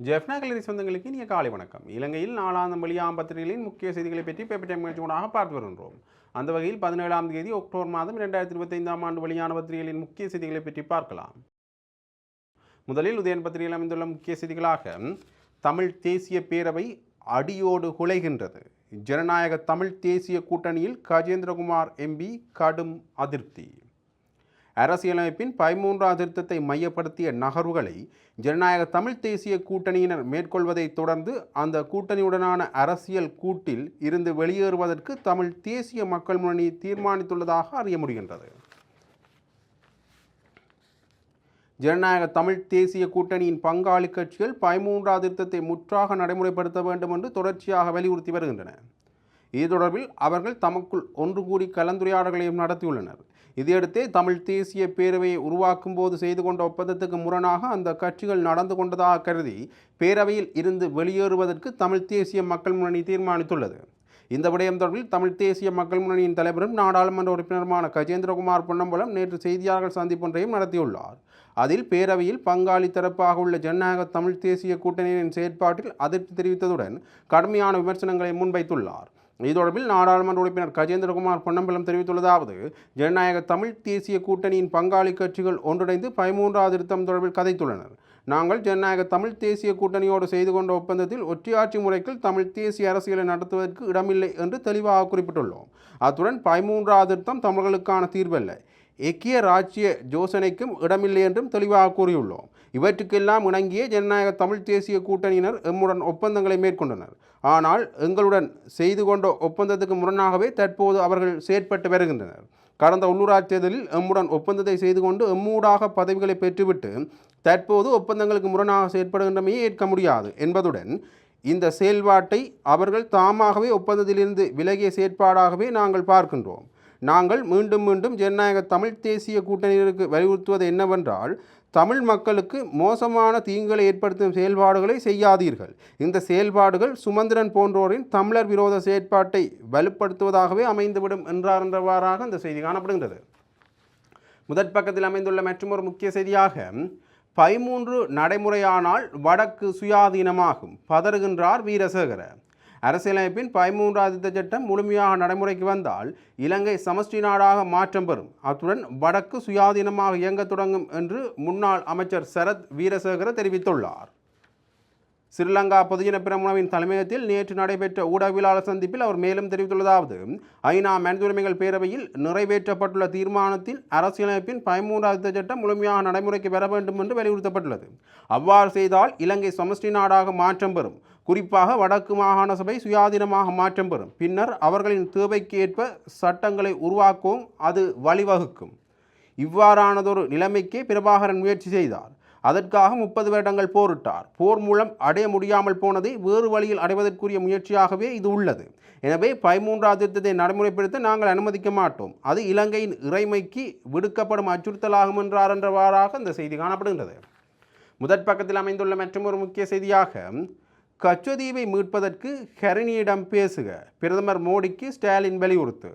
ஜெஃப்னா கல்லூரி சொந்தங்களுக்கு இனிய காலை வணக்கம். இலங்கையில் நாலாம் வழியாம் பத்திரிகைகளின் முக்கிய செய்திகளை பற்றி பேப்பர் டைம் முயற்சிகளாக பார்த்து வருகின்றோம். அந்த வகையில் பதினேழாம் தேதி அக்டோபர் மாதம் இரண்டாயிரத்தி இருபத்தைந்தாம் ஆண்டு வெளியான பத்திரிகைகளின் முக்கிய செய்திகளை பற்றி பார்க்கலாம். முதலில் உதயன் பத்திரிகையில் அமைந்துள்ள முக்கிய செய்திகளாக தமிழ் தேசிய பேரவை அடியோடு குலைகின்றது. ஜனநாயக தமிழ் தேசிய கூட்டணியில் கஜேந்திரகுமார் எம்பி கடும் அதிருப்தி. அரசியலமைப்பின் பதிமூன்றாம் திருத்தத்தை மையப்படுத்திய நகர்வுகளை ஜனநாயக தமிழ் தேசிய கூட்டணியினர் மேற்கொள்வதைத் தொடர்ந்து அந்த கூட்டணியுடனான அரசியல் கூட்டில் இருந்து வெளியேறுவதற்கு தமிழ் தேசிய மக்கள் முன்னணி தீர்மானித்துள்ளதாக அறிய முடிகின்றது. ஜனநாயக தமிழ் தேசிய கூட்டணியின் பங்காளி கட்சிகள் பதிமூன்றாம் திருத்தத்தை முற்றாக நடைமுறைப்படுத்த வேண்டும் என்று தொடர்ச்சியாக வலியுறுத்தி வருகின்றன. இது தொடர்பில் அவர்கள் தமக்குள் ஒன்று கூடி கலந்துரையாடல்களையும் நடத்தியுள்ளனர். இதையடுத்தே தமிழ் தேசிய பேரவையை உருவாக்கும் போது செய்து கொண்ட ஒப்பந்தத்துக்கு முரணாக அந்த கட்சிகள் நடந்து கொண்டதாக கருதி பேரவையில் இருந்து வெளியேறுவதற்கு தமிழ் தேசிய மக்கள் முன்னணி தீர்மானித்துள்ளது. இந்த விடயம் தொடர்பில் தமிழ் தேசிய மக்கள் முன்னணியின் தலைவரும் நாடாளுமன்ற உறுப்பினருமான கஜேந்திரகுமார் பொன்னம்பலம் நேற்று செய்தியாளர்கள் சந்திப்பொன்றையும் நடத்தியுள்ளார். அதில் பேரவையில் பங்காளி தரப்பாக உள்ள ஜனநாயக தமிழ் தேசிய கூட்டணியின் செயற்பாட்டில் அதிருப்தி தெரிவித்ததுடன் கடுமையான விமர்சனங்களை முன்வைத்துள்ளார். இது தொடர்பில் நாடாளுமன்ற உறுப்பினர் கஜேந்திரகுமார் பொன்னம்பலம் தெரிவித்துள்ளதாவது ஜனநாயக தமிழ் தேசிய கூட்டணியின் பங்காளி கட்சிகள் ஒன்றிணைந்து பதிமூன்றாவது திருத்தம் தொடர்பில் கதைத்துள்ளனர். நாங்கள் ஜனநாயக தமிழ் தேசிய கூட்டணியோடு செய்து கொண்ட ஒப்பந்தத்தில் ஒற்றையாட்சி முறைக்குள் தமிழ் தேசிய அரசியலை நடத்துவதற்கு இடமில்லை என்று தெளிவாக குறிப்பிட்டுள்ளோம். அத்துடன் பதிமூன்றாவது திருத்தம் தமிழர்களுக்கான தீர்வல்ல எக்கிய ராஜ்ய யோசனைக்கும் இடமில்லை என்றும் தெளிவாக கூறியுள்ளோம். இவற்றுக்கெல்லாம் இணங்கிய ஜனநாயக தமிழ் தேசிய கூட்டணியினர் எம்முடன் ஒப்பந்தங்களை மேற்கொண்டனர். ஆனால் எங்களுடன் செய்து கொண்ட ஒப்பந்தத்துக்கு முரணாகவே தற்போது அவர்கள் செயற்பட்டு வருகின்றனர். கடந்த உள்ளூராட்சி தேர்தலில் எம்முடன் ஒப்பந்தத்தை செய்து கொண்டு எம்மூடாக பதவிகளை பெற்றுவிட்டு தற்போது ஒப்பந்தங்களுக்கு முரணாக செயற்படுகின்றமையே ஏற்க முடியாது என்பதுடன் இந்த செயல்பாட்டை அவர்கள் தாமாகவே ஒப்பந்தத்திலிருந்து விலகிய செயற்பாடாகவே நாங்கள் பார்க்கின்றோம். நாங்கள் மீண்டும் மீண்டும் ஜனநாயக தமிழ் தேசிய கூட்டணியினருக்கு வலியுறுத்துவது என்னவென்றால் தமிழ் மக்களுக்கு மோசமான தீங்குகளை ஏற்படுத்தும் செயல்பாடுகளை செய்யாதீர்கள். இந்த செயல்பாடுகள் சுமந்திரன் போன்றோரின் தமிழர் விரோத செயற்பாட்டை வலுப்படுத்துவதாகவே அமைந்துவிடும் என்றார் என்றவாறாக இந்த செய்தி காணப்படுகின்றது. முதற் பக்கத்தில் அமைந்துள்ள மற்றொரு முக்கிய செய்தியாக பதிமூன்று நடைமுறையானால் வடக்கு சுயாதீனமாகும் பதறுகின்றார் வீரசேகர. அரசியலமைப்பின் பதிமூன்றாவது சட்டம் முழுமையாக நடைமுறைக்கு வந்தால் இலங்கை சமஷ்டி நாடாக மாற்றம் பெறும். அத்துடன் வடக்கு சுயாதீனமாக இயங்கத் தொடங்கும் என்று முன்னாள் அமைச்சர் சரத் வீரசேகர தெரிவித்துள்ளார். ஸ்ரீலங்கா பொதுஜன பிரமுனவின் தலைமையகத்தில் நேற்று நடைபெற்ற ஊடகவியலாளர் சந்திப்பில் அவர் மேலும் தெரிவித்துள்ளதாவது ஐநா மனித உரிமைகள் பேரவையில் நிறைவேற்றப்பட்டுள்ள தீர்மானத்தில் அரசியலமைப்பின் பதிமூன்றாவது சட்டம் முழுமையாக நடைமுறைக்கு பெற வேண்டும் என்று வலியுறுத்தப்பட்டுள்ளது. அவ்வாறு செய்தால் இலங்கை சமஷ்டி நாடாக மாற்றம் பெறும். குறிப்பாக வடக்கு மாகாண சபை சுயாதீனமாக மாற்றம் பெறும். பின்னர் அவர்களின் தேவைக்கு ஏற்ப சட்டங்களை உருவாக்கவும் அது வழிவகுக்கும். இவ்வாறானதொரு நிலைமைக்கே பிரபாகரன் முயற்சி செய்தார். அதற்காக முப்பது வருடங்கள் போரிட்டார். போர் மூலம் அடைய முடியாமல் போனதை வேறு வழியில் அடைவதற்குரிய முயற்சியாகவே இது உள்ளது. எனவே பதிமூன்றாவது திருத்தத்தை நடைமுறைப்படுத்த நாங்கள் அனுமதிக்க மாட்டோம். அது இலங்கையின் இறைமைக்கு விடுக்கப்படும் அச்சுறுத்தலாகும் என்றார் என்றவாறாக இந்த செய்தி காணப்படுகின்றது. முதற் பக்கத்தில் அமைந்துள்ள மற்றொரு முக்கிய செய்தியாக கச்சதீவை மீட்பதற்கு ஹெரணியிடம் பேசுக. பிரதமர் மோடிக்கு ஸ்டாலின் வலியுறுத்து.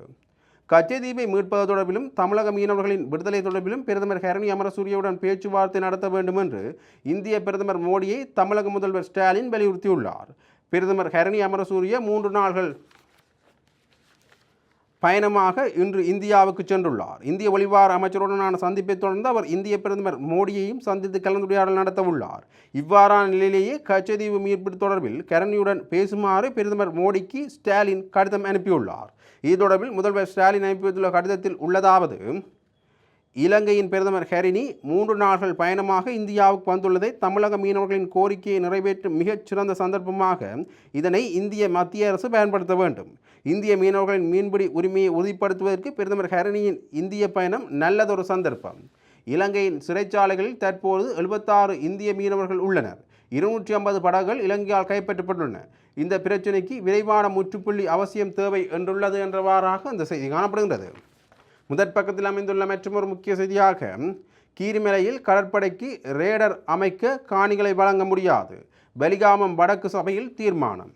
கச்சதீவை மீட்பது தொடர்பிலும் தமிழக மீனவர்களின் விடுதலை தொடர்பிலும் பிரதமர் ஹரணி அமரசூரியவுடன் பேச்சுவார்த்தை நடத்த வேண்டும் என்று இந்திய பிரதமர் மோடியை தமிழக முதல்வர் ஸ்டாலின் வலியுறுத்தியுள்ளார். பிரதமர் ஹரணி அமரசூரிய மூன்று நாள்கள் பயணமாக இன்று இந்தியாவுக்கு சென்றுள்ளார். இந்திய வெளிவார அமைச்சருடனான சந்திப்பை தொடர்ந்து அவர் இந்திய பிரதமர் மோடியையும் சந்தித்து கலந்துரையாடல் நடத்தவுள்ளார். இவ்வாறான நிலையிலேயே கச்சதீவு மீட்பு தொடர்பில் கரணியுடன் பேசுமாறு பிரதமர் மோடிக்கு ஸ்டாலின் கடிதம் அனுப்பியுள்ளார். இது தொடர்பில் முதல்வர் ஸ்டாலின் அனுப்பியுள்ள கடிதத்தில் உள்ளதாவது இலங்கையின் பிரதமர் ஹரினி மூன்று நாள்கள் பயணமாக இந்தியாவுக்கு வந்துள்ளதை தமிழக மீனவர்களின் கோரிக்கையை நிறைவேற்றும் மிகச் சிறந்த சந்தர்ப்பமாக இதனை இந்திய மத்திய அரசு பயன்படுத்த வேண்டும். இந்திய மீனவர்களின் மீன்பிடி உரிமையை உறுதிப்படுத்துவதற்கு பிரதமர் ஹரணியின் இந்திய பயணம் நல்லதொரு சந்தர்ப்பம். இலங்கையின் சிறைச்சாலைகளில் தற்போது எழுபத்தாறு இந்திய மீனவர்கள் உள்ளனர். இருநூற்றி ஐம்பது படகுகள் இலங்கையால் கைப்பற்றப்பட்டுள்ளன. இந்த பிரச்சினைக்கு விரைவான முற்றுப்புள்ளி அவசியம் தேவை என்றுள்ளது என்றவாறாக அந்த செய்தி காணப்படுகின்றது. முதற் பக்கத்தில் அமைந்துள்ள மற்றொரு முக்கிய செய்தியாக கீரிமலையில் கடற்படைக்கு ரேடர் அமைக்க காணிகளை வழங்க முடியாது. பலிகாமம் வடக்கு சபையில் தீர்மானம்.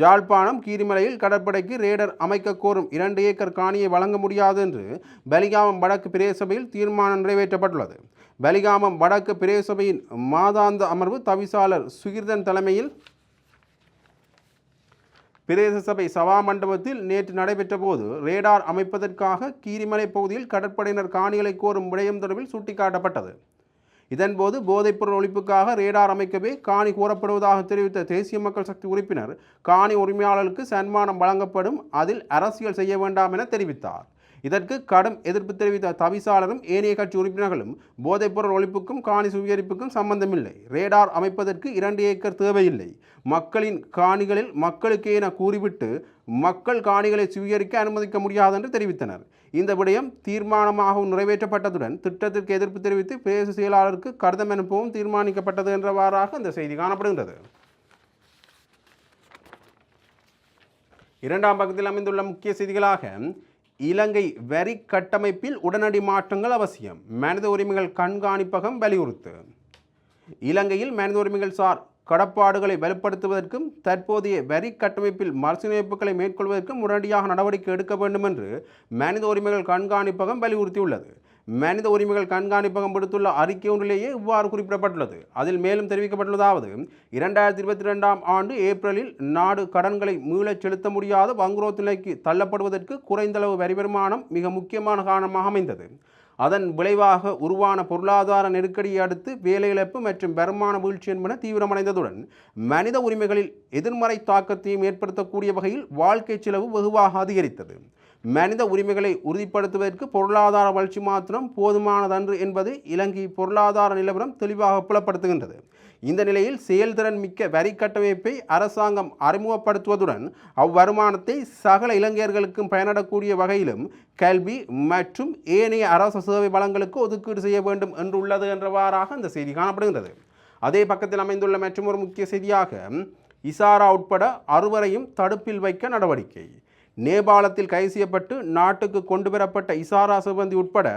ஜாழ்ப்பாணம் கீரிமலையில் கடற்படைக்கு ரேடர் அமைக்க கோரும் இரண்டு ஏக்கர் காணியை வழங்க முடியாது என்று பலிகாமம் வடக்கு பிரேசபையில் தீர்மானம் நிறைவேற்றப்பட்டுள்ளது. பலிகாமம் வடக்கு பிரேசபையின் மாதாந்த அமர்வு தவிசாளர் சுகிர்தன் தலைமையில் பிரதேச சபை சபா மண்டபத்தில் நேற்று நடைபெற்ற போது ரேடார் அமைப்பதற்காக கீரிமலை பகுதியில் கடற்படையினர் காணிகளை கோரும் விடயம் தொடர்பில் சுட்டிக்காட்டப்பட்டது. இதன்போது போதைப்பொருள் ஒழிப்புக்காக ரேடார் அமைக்கவே காணி கூறப்படுவதாக தெரிவித்த தேசிய மக்கள் சக்தி உறுப்பினர் காணி உரிமையாளர்களுக்கு சன்மானம் வழங்கப்படும் அதில் அரசியல் செய்ய வேண்டாம் என தெரிவித்தார். இதற்கு கடும் எதிர்ப்பு தெரிவித்த தவிசாளரும் ஏனைய கட்சி உறுப்பினர்களும் போதைப்பொருள் ஒழிப்புக்கும் காணி சுவீகரிப்புக்கும் சம்பந்தமில்லை. ரேடார் அமைப்பதற்கு இரண்டு ஏக்கர் தேவையில்லை. மக்களின் காணிகளில் மக்களுக்கே என கூறிவிட்டு மக்கள் காணிகளை சுவீகரிக்க அனுமதிக்க முடியாது என்று தெரிவித்தனர். இந்த விடயம் தீர்மானமாகவும் நிறைவேற்றப்பட்டதுடன் திட்டத்திற்கு எதிர்ப்பு தெரிவித்து பிரதேச செயலாளருக்கு கடிதம் அனுப்பவும் தீர்மானிக்கப்பட்டது என்றவாறாக இந்த செய்தி காணப்படுகின்றது. இரண்டாம் பக்கத்தில் அமைந்துள்ள முக்கிய செய்திகளாக இலங்கை வரி கட்டமைப்பில் உடனடி மாற்றங்கள் அவசியம். மனித உரிமைகள் கண்காணிப்பகம் வலியுறுத்து. இலங்கையில் மனித உரிமைகள் சார் கடப்பாடுகளை வலுப்படுத்துவதற்கும் தற்போதைய வரி கட்டமைப்பில் மறுசீரமைப்புகளை மேற்கொள்வதற்கும் உடனடியாக நடவடிக்கை எடுக்க வேண்டும் என்று மனித உரிமைகள் கண்காணிப்பகம் வலியுறுத்தியுள்ளது. மனித உரிமைகள் கண்காணிப்பகம் விடுத்துள்ள அறிக்கை ஒன்றிலேயே இவ்வாறு குறிப்பிடப்பட்டுள்ளது. அதில் மேலும் தெரிவிக்கப்பட்டுள்ளதாவது இரண்டாயிரத்தி இருபத்தி ரெண்டாம் ஆண்டு ஏப்ரலில் நாடு கடன்களை மீளச் செலுத்த முடியாத வங்குரோத் நிலைக்கு தள்ளப்படுவதற்கு குறைந்தளவு வரி வருமானம் மிக முக்கியமான காரணமாக அமைந்தது. அதன் விளைவாக உருவான பொருளாதார நெருக்கடியை அடுத்து வேலையிழப்பு மற்றும் வருமான வீழ்ச்சி என்பன தீவிரமடைந்ததுடன் மனித உரிமைகளில் எதிர்மறை தாக்கத்தையும் ஏற்படுத்தக்கூடிய வகையில் வாழ்க்கை செலவு வெகுவாக அதிகரித்தது. மனித உரிமைகளை உறுதிப்படுத்துவதற்கு பொருளாதார வளர்ச்சி மாத்திரம் போதுமானதன்று என்பது இலங்கை பொருளாதார நிலவரம் தெளிவாக புலப்படுத்துகின்றது. இந்த நிலையில் செயல்திறன் மிக்க வரி கட்டமைப்பை அரசாங்கம் அறிமுகப்படுத்துவதுடன் அவ்வருமானத்தை சகல இளைஞர்களுக்கும் பயனடக்கூடிய வகையிலும் கல்வி மற்றும் ஏனைய அரசு சேவை வளங்களுக்கு ஒதுக்கீடு செய்ய வேண்டும் என்றுள்ளது என்றவாறாக இந்த செய்தி காணப்படுகின்றது. அதே பக்கத்தில் அமைந்துள்ள மற்றொரு முக்கிய செய்தியாக இசாரா உட்பட அறுவரையும் தடுப்பில் வைக்க நடவடிக்கை. நேபாளத்தில் கைது செய்யப்பட்டு நாட்டுக்கு கொண்டு வரப்பட்ட இசாரா சிபந்தி உட்பட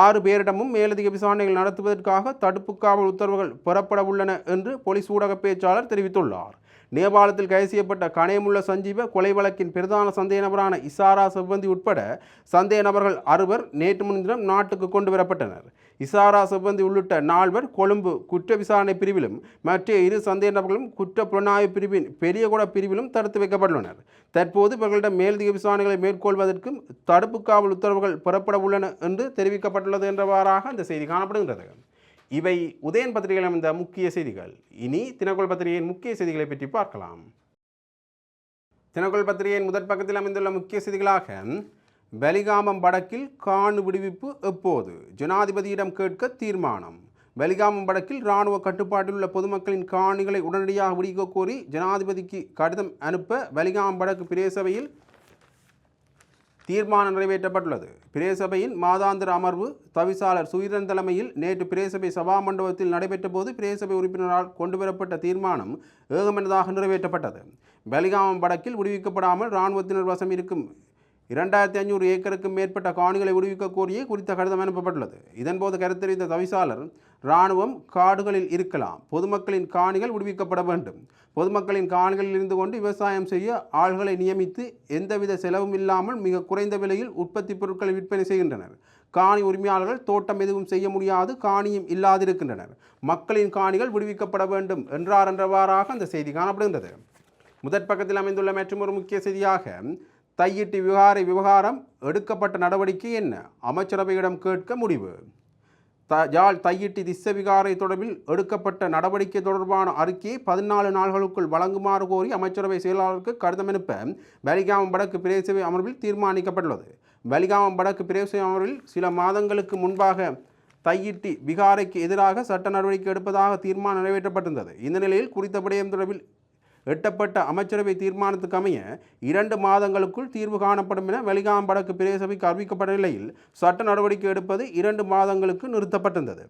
ஆறு பேரிடமும் மேலதிக விசாரணைகள் நடத்துவதற்காக தடுப்பு காவல் உத்தரவுகள் பெறப்பட உள்ளன என்று போலீஸ் ஊடக பேச்சாளர் தெரிவித்துள்ளார். நேபாளத்தில் கைது செய்யப்பட்ட கணேமுள்ள சஞ்சீவ கொலை வழக்கின் பிரதான சந்தேக நபரான இசாரா செவ்வந்தி உட்பட சந்தேக நபர்கள் அறுவர் நேற்று முன்தினம் நாட்டுக்கு கொண்டு வரப்பட்டனர். இசாரா செவ்வந்தி உள்ளிட்ட நால்வர் கொழும்பு குற்ற விசாரணை பிரிவிலும் மற்ற இரு சந்தேக நபர்களும் குற்ற புலனாய்வு பிரிவின் பெரியகுட பிரிவிலும் தடுத்து வைக்கப்பட்டுள்ளனர். தற்போது இவர்களிடம் மேலதிக விசாரணைகளை மேற்கொள்வதற்கும் தடுப்பு காவல் உத்தரவுகள் பெறப்பட உள்ளன என்று தெரிவிக்கப்பட்டுள்ளது என்றவாறாக இந்த செய்தி காணப்படுகின்றது. இவை உதயன் பத்திரிகையில் அமைந்த முக்கிய செய்திகள். இனி தினகோல் பத்திரிகையின் முக்கிய செய்திகளை பற்றி பார்க்கலாம். தினகோல் பத்திரிகையின் முதற் பக்கத்தில் அமைந்துள்ள முக்கிய செய்திகளாக பலிகாமம் வடக்கில் காணு விடுவிப்பு எப்போது? ஜனாதிபதியிடம் கேட்க தீர்மானம். பலிகாமம் வடக்கில் இராணுவ கட்டுப்பாட்டில் உள்ள பொதுமக்களின் காணிகளை உடனடியாக விடுவிக்க கோரி ஜனாதிபதிக்கு கடிதம் அனுப்ப பலிகாமம் வடக்கு பிரேசபையில் தீர்மானம் நிறைவேற்றப்பட்டுள்ளது. பிரேசபையின் மாதாந்திர அமர்வு தவிசாளர் சுயிரன் தலைமையில் நேற்று பிரேசபை சபா மண்டபத்தில் நடைபெற்ற போது பிரேசபை உறுப்பினரால் கொண்டுவரப்பட்ட தீர்மானம் ஏகமனதாக நிறைவேற்றப்பட்டது. பலிகாமம் வடக்கில் விடுவிக்கப்படாமல் இராணுவத்தினர் வசம் இருக்கும் இரண்டாயிரத்தி ஐநூறு ஏக்கருக்கு மேற்பட்ட காணிகளை விடுவிக்க கோரியே குறித்த கடிதம் அனுப்பப்பட்டுள்ளது. இதன்போது கருத்தறிந்த தவிசாளர் இராணுவம் காடுகளில் இருக்கலாம். பொதுமக்களின் காணிகள் விடுவிக்கப்பட வேண்டும். பொதுமக்களின் காணிகளில் இருந்து கொண்டு விவசாயம் செய்ய ஆள்களை நியமித்து எந்தவித செலவும் இல்லாமல் மிக குறைந்த விலையில் உற்பத்தி பொருட்களை விற்பனை செய்கின்றனர். காணி உரிமையாளர்கள் தோட்டம் எதுவும் செய்ய முடியாது காணியும் இல்லாதிருக்கின்றனர். மக்களின் காணிகள் விடுவிக்கப்பட வேண்டும் என்றார் என்றவாறாக அந்த செய்தி காணப்படுகின்றது. முதற் பக்கத்தில் அமைந்துள்ள மற்றொரு முக்கிய செய்தியாக தையிட்டு விவகார விவகாரம் எடுக்கப்பட்ட நடவடிக்கை என்ன? அமைச்சரவையிடம் கேட்க முடிவு. த ஜால் தையிட்டி திஸ்ஸ விகாரை தொடர்பில் எடுக்கப்பட்ட நடவடிக்கை தொடர்பான அறிக்கையை பதினாலு நாள்களுக்குள் வழங்குமாறு கோரி அமைச்சரவை செயலாளருக்கு கடிதம் அனுப்ப பலிகாமம் வடக்கு பிரேசவை அமர்வில் தீர்மானிக்கப்பட்டுள்ளது. பலிகாமம் வடக்கு பிரேசவை அமர்வில் சில மாதங்களுக்கு முன்பாக தையிட்டி விகாரைக்கு எதிராக சட்ட நடவடிக்கை எடுப்பதாக தீர்மானம் நிறைவேற்றப்பட்டிருந்தது. இந்த நிலையில் குறித்த விடயம் தொடர்பில் எட்டப்பட்ட அமைச்சரவை தீர்மானத்துக்கு அமைய இரண்டு மாதங்களுக்குள் தீர்வு காணப்படும் என வெளிகாம் வடக்கு பிரதேசபைக்கு அறிவிக்கப்பட்ட நிலையில் சட்ட நடவடிக்கை எடுப்பது இரண்டு மாதங்களுக்கு நிறுத்தப்பட்டிருந்தது.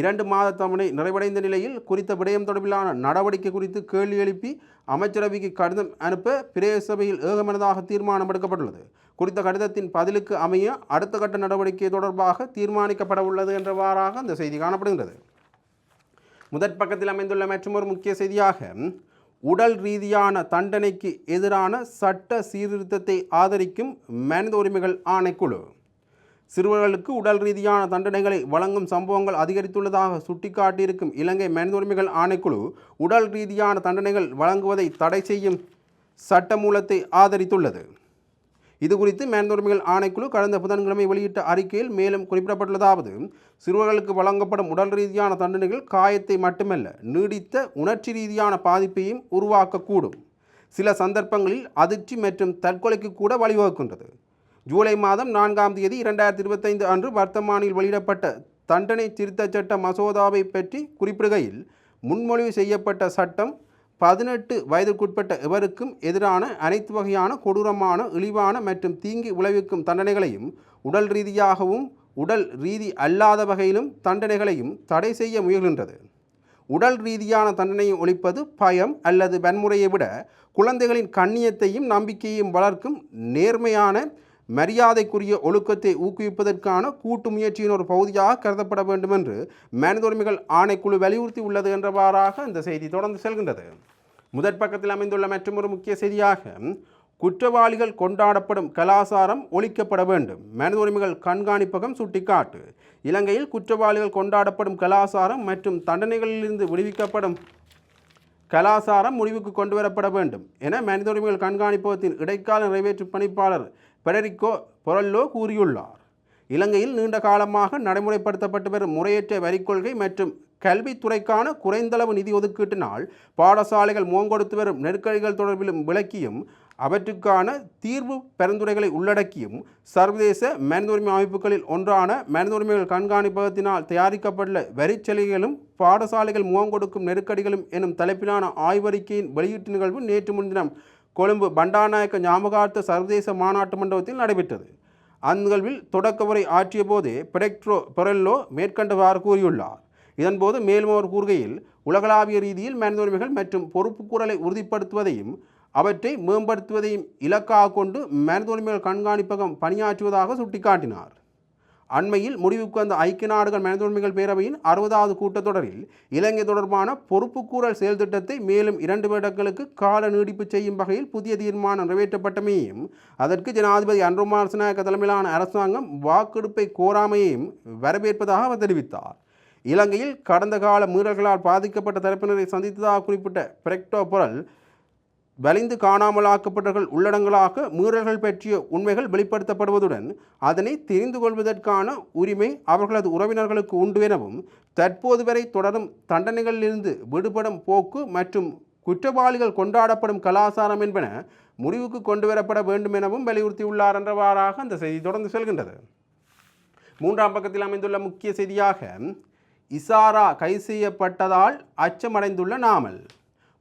இரண்டு மாத தவணை நிறைவடைந்த நிலையில் குறித்த விடயம் தொடர்பிலான நடவடிக்கை குறித்து கேள்வி எழுப்பி அமைச்சரவைக்கு கடிதம் அனுப்ப பிரதேசபையில் ஏகமனதாக தீர்மானம் எடுக்கப்பட்டுள்ளது. குறித்த கடிதத்தின் பதிலுக்கு அமைய அடுத்த கட்ட நடவடிக்கை தொடர்பாக தீர்மானிக்கப்பட உள்ளது என்றவாறாக அந்த செய்தி காணப்படுகின்றது. முதற் பக்கத்தில் அமைந்துள்ள மற்றொரு முக்கிய செய்தியாக உடல் ரீதியான தண்டனைக்கு எதிரான சட்ட சீர்திருத்தத்தை ஆதரிக்கும் மனித உரிமைகள் ஆணைக்குழு. சிறுவர்களுக்கு உடல் ரீதியான தண்டனைகளை வழங்கும் சம்பவங்கள் அதிகரித்துள்ளதாக சுட்டிக்காட்டியிருக்கும் இலங்கை மனித உரிமைகள் ஆணைக்குழு உடல் ரீதியான தண்டனைகள் வழங்குவதை தடை செய்யும் சட்டமூலத்தை ஆதரித்துள்ளது. இது குறித்து மனித ஆணைக்குழு கடந்த புதன்கிழமை வெளியிட்ட அறிக்கையில் மேலும் குறிப்பிடப்பட்டுள்ளதாவது சிறுவர்களுக்கு வழங்கப்படும் உடல் ரீதியான தண்டனைகள் காயத்தை மட்டுமல்ல நீடித்த உணர்ச்சி ரீதியான பாதிப்பையும் உருவாக்கக்கூடும். சில சந்தர்ப்பங்களில் அதிர்ச்சி மற்றும் தற்கொலைக்கு கூட வழிவகுக்கின்றது. ஜூலை மாதம் நான்காம் தேதி இரண்டாயிரத்தி இருபத்தைந்து அன்று வர்த்தமானில் வெளியிடப்பட்ட தண்டனை திருத்தச் சட்ட மசோதாவை பற்றி குறிப்பிடுகையில் முன்மொழிவு செய்யப்பட்ட சட்டம் பதினெட்டு வயதுக்குட்பட்ட எவருக்கும் எதிரான அனைத்து வகையான கொடூரமான இழிவான மற்றும் தீங்கி விளைவிக்கும் தண்டனைகளையும் உடல் ரீதியாகவும் உடல் ரீதி அல்லாத வகையிலும் தண்டனைகளையும் தடை செய்ய முயல்கின்றது. உடல் ரீதியான தண்டனையை ஒழிப்பது பயம் அல்லது வன்முறையை விட குழந்தைகளின் கண்ணியத்தையும் நம்பிக்கையையும் வளர்க்கும் நேர்மையான மரியாதைக்குரிய ஒழுக்கத்தை ஊக்குவிப்பதற்கான கூட்டு முயற்சியின் ஒரு பகுதியாக கருதப்பட வேண்டும் என்று மனித உரிமைகள் ஆணைக்குழு வலியுறுத்தி உள்ளது என்றவாறாக இந்த செய்தி தொடர்ந்து செல்கின்றது. முதற் பக்கத்தில் அமைந்துள்ள மற்றொரு முக்கிய செய்தியாக குற்றவாளிகள் கொண்டாடப்படும் கலாசாரம் ஒழிக்கப்பட வேண்டும். மனித உரிமைகள் கண்காணிப்பகம் சுட்டிக்காட்டு. இலங்கையில் குற்றவாளிகள் கொண்டாடப்படும் கலாசாரம் மற்றும் தண்டனைகளிலிருந்து விடுவிக்கப்படும் கலாசாரம் முடிவுக்கு கொண்டு வரப்பட வேண்டும் என மனித உரிமைகள் கண்காணிப்பகத்தின் இடைக்கால நிறைவேற்று பணிப்பாளர் பெடரிக்கோ பொரல்லோ கூறியுள்ளார். இலங்கையில் நீண்ட காலமாக நடைமுறைப்படுத்தப்பட்டு வரும் முறையற்ற வரிக்கொள்கை மற்றும் கல்வித்துறைக்கான குறைந்தளவு நிதி ஒதுக்கீட்டினால் பாடசாலைகள் முகங்கொடுத்து வரும் நெருக்கடிகள் தொடர்பிலும் விளக்கியும் அவற்றுக்கான தீர்வு பரிந்துரைகளை உள்ளடக்கியும் சர்வதேச மனிதுரிமை அமைப்புகளில் ஒன்றான மனிதுரிமைகள் கண்காணிப்பகத்தினால் தயாரிக்கப்பட்டுள்ள வரிச்சலுகைகளும் பாடசாலைகள் முகம் கொடுக்கும் நெருக்கடிகளும் எனும் தலைப்பிலான ஆய்வறிக்கையின் வெளியீட்டு நிகழ்வு நேற்று முன்தினம் கொழும்பு பண்டாநாயக்க ஞாபகார்த்த சர்வதேச மாநாட்டு மண்டபத்தில் நடைபெற்றது. அந்நிகழ்வில் தொடக்க உரை ஆற்றிய போதே பெடெக்ட்ரோ பெரெல்லோ மேற்கண்டவாறு கூறியுள்ளார். இதன்போது மேலும் அவர் கூறுகையில் உலகளாவிய ரீதியில் மனித உரிமைகள் மற்றும் பொறுப்புக்கூறலை உறுதிப்படுத்துவதையும் அவற்றை மேம்படுத்துவதையும் இலக்காக கொண்டு மனித உரிமைகள் கண்காணிப்பகம் பணியாற்றுவதாக சுட்டிக்காட்டினார். அண்மையில் முடிவுக்கு வந்த ஐக்கிய நாடுகள் மனித உரிமைகள் பேரவையின் அறுபதாவது கூட்டத்தொடரில் இலங்கை தொடர்பான பொறுப்புக்கூறல் செயல் திட்டத்தை மேலும் இரண்டு வருடங்களுக்கு கால நீடிப்பு செய்யும் வகையில் புதிய தீர்மானம் நிறைவேற்றப்பட்டமையும் அதற்கு ஜனாதிபதி அன்ருமார் சிநாயக்க தலைமையிலான அரசாங்கம் வாக்கெடுப்பை கோராமையையும் வரவேற்பதாக அவர் தெரிவித்தார். இலங்கையில் கடந்த கால மீறல்களால் பாதிக்கப்பட்ட தரப்பினரை சந்தித்ததாக குறிப்பிட்ட பிரெக்டோ பொரல் வலிந்து காணாமலாக்கப்பட்டவர்கள் உள்ளடங்களாக மீறல்கள் பற்றிய உண்மைகள் வெளிப்படுத்தப்படுவதுடன் அதனை தெரிந்து கொள்வதற்கான உரிமை அவர்களது உறவினர்களுக்கு உண்டு எனவும் தற்போது வரை தொடரும் தண்டனைகளிலிருந்து விடுபடும் போக்கு மற்றும் குற்றவாளிகள் கொண்டாடப்படும் கலாச்சாரம் என்பன முடிவுக்கு கொண்டு வரப்பட வேண்டும் எனவும் வலியுறுத்தியுள்ளார் என்றவாறாக அந்த செய்தி தொடர்ந்து செல்கின்றது. மூன்றாம் பக்கத்தில் அமைந்துள்ள முக்கிய செய்தியாக இசாரா கை செய்யப்பட்டதால் அச்சமடைந்துள்ள நாமல்.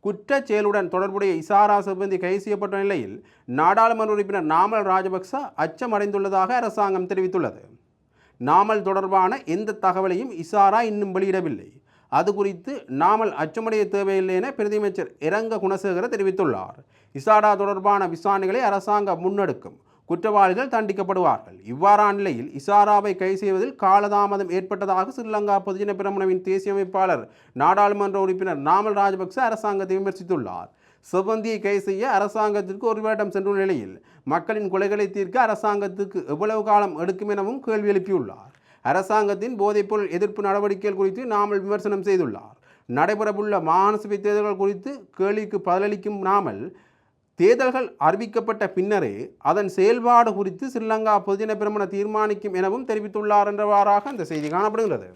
குற்றச் செயலுடன் தொடர்புடைய இசாரா சிபந்தி கைது செய்யப்பட்ட நிலையில் நாடாளுமன்ற உறுப்பினர் நாமல் ராஜபக்ச அச்சமடைந்துள்ளதாக அரசாங்கம் தெரிவித்துள்ளது. நாமல் தொடர்பான எந்த தகவலையும் இசாரா இன்னும் வெளியிடவில்லை. அது குறித்து நாமல் அச்சமடைய தேவையில்லை என பிரதியமைச்சர் இரங்க குணசேகர தெரிவித்துள்ளார். இசாரா தொடர்பான விசாரணைகளை அரசாங்கம் முன்னெடுக்கும். குற்றவாளிகள் தண்டிக்கப்படுவார்கள். இவ்வாறான நிலையில் இசாராவை கைது செய்வதில் காலதாமதம் ஏற்பட்டதாக ஸ்ரீலங்கா பொதுஜன பிரமணவின் தேசிய அமைப்பாளர் நாடாளுமன்ற உறுப்பினர் நாமல் ராஜபக்ச அரசாங்கத்தை விமர்சித்துள்ளார். சிவந்தியை கைது செய்ய அரசாங்கத்திற்கு ஒரு வேடம் சென்ற நிலையில் மக்களின் கொலைகளை தீர்க்க அரசாங்கத்துக்கு எவ்வளவு காலம் எடுக்கும் எனவும் கேள்வி எழுப்பியுள்ளார். அரசாங்கத்தின் போதைப்பொருள் எதிர்ப்பு நடவடிக்கைகள் குறித்து நாமல் விமர்சனம் செய்துள்ளார். நடைபெறவுள்ள மாகாண சபை தேர்தல்கள் குறித்து கேள்விக்கு பதிலளிக்கும் நாமல் தேர்தல்கள் அறிவிக்கப்பட்ட பின்னரே அதன் செயல்பாடு குறித்து ஸ்ரீலங்கா பொதுஜன பெருமன தீர்மானிக்கும் எனவும் தெரிவித்துள்ளார் என்றவாறாக அந்த செய்தி காணப்படுகிறது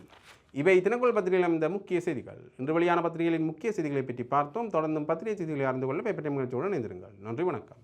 இவை தினக்குள் பத்திரிகையில் இந்த முக்கிய செய்திகள். இன்று வெளியான பத்திரிகைகளின் முக்கிய செய்திகளை பற்றி பார்த்தோம். தொடர்ந்தும் பத்திரிகை செய்திகளை அறிந்து கொள்ள பேப்பர் நிகழ்ச்சியுடன் இணைந்திருங்கள். நன்றி வணக்கம்.